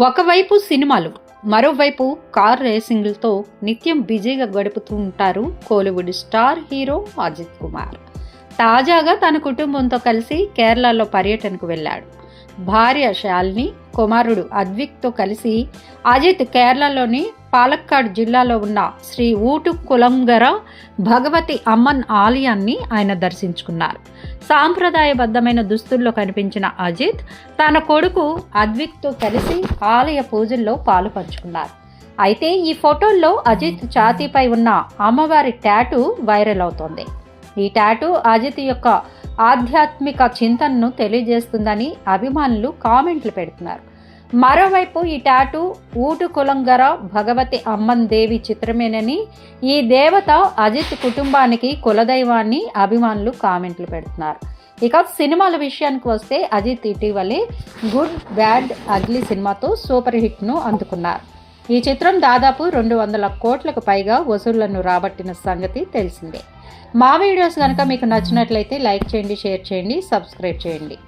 ఒకవైపు సినిమాలు మరోవైపు కార్ రేసింగ్లతో నిత్యం బిజీగా గడుపుతూ ఉంటారు Kollywood star hero Ajith Kumar. తాజాగా తన కుటుంబంతో కలిసి కేరళలో పర్యటనకు వెళ్ళాడు. భార్య శాలిని కుమారుడు అద్విక్తో కలిసి అజిత్ కేరళలోని పాలక్కాడ్ జిల్లాలో ఉన్న శ్రీ ఊటు కులంగర భగవతి అమ్మన్ ఆలయాన్ని ఆయన దర్శించుకున్నారు. సాంప్రదాయబద్ధమైన దుస్తుల్లో కనిపించిన అజిత్ తన కొడుకు అద్విక్తో కలిసి ఆలయ పూజల్లో పాలు పంచుకున్నారు. అయితే ఈ ఫోటోల్లో అజిత్ ఛాతీపై ఉన్న అమ్మవారి ట్యాటూ వైరల్ అవుతోంది. ఈ ట్యాటు అజిత్ యొక్క ఆధ్యాత్మిక చింతనను తెలియజేస్తుందని అభిమానులు కామెంట్లు పెడుతున్నారు. మరోవైపు ఈ టాటూ ఊటు కులంగర భగవతి అమ్మన్ దేవి చిత్రమేనని ఈ దేవత అజిత్ కుటుంబానికి కులదైవాన్ని అభిమానులు కామెంట్లు పెడుతున్నారు. ఇక సినిమాల విషయానికి వస్తే అజిత్ ఇటీవలే గుడ్ బ్యాడ్ అగ్లీ సినిమాతో సూపర్ హిట్ను అందుకున్నారు. ఈ చిత్రం దాదాపు రెండు వందల కోట్లకు పైగా వసూళ్ళను రాబట్టిన సంగతి తెలిసిందే. మా వీడియోస్ కనుక మీకు నచ్చినట్లయితే లైక్ చేయండి షేర్ చేయండి సబ్స్క్రైబ్ చేయండి.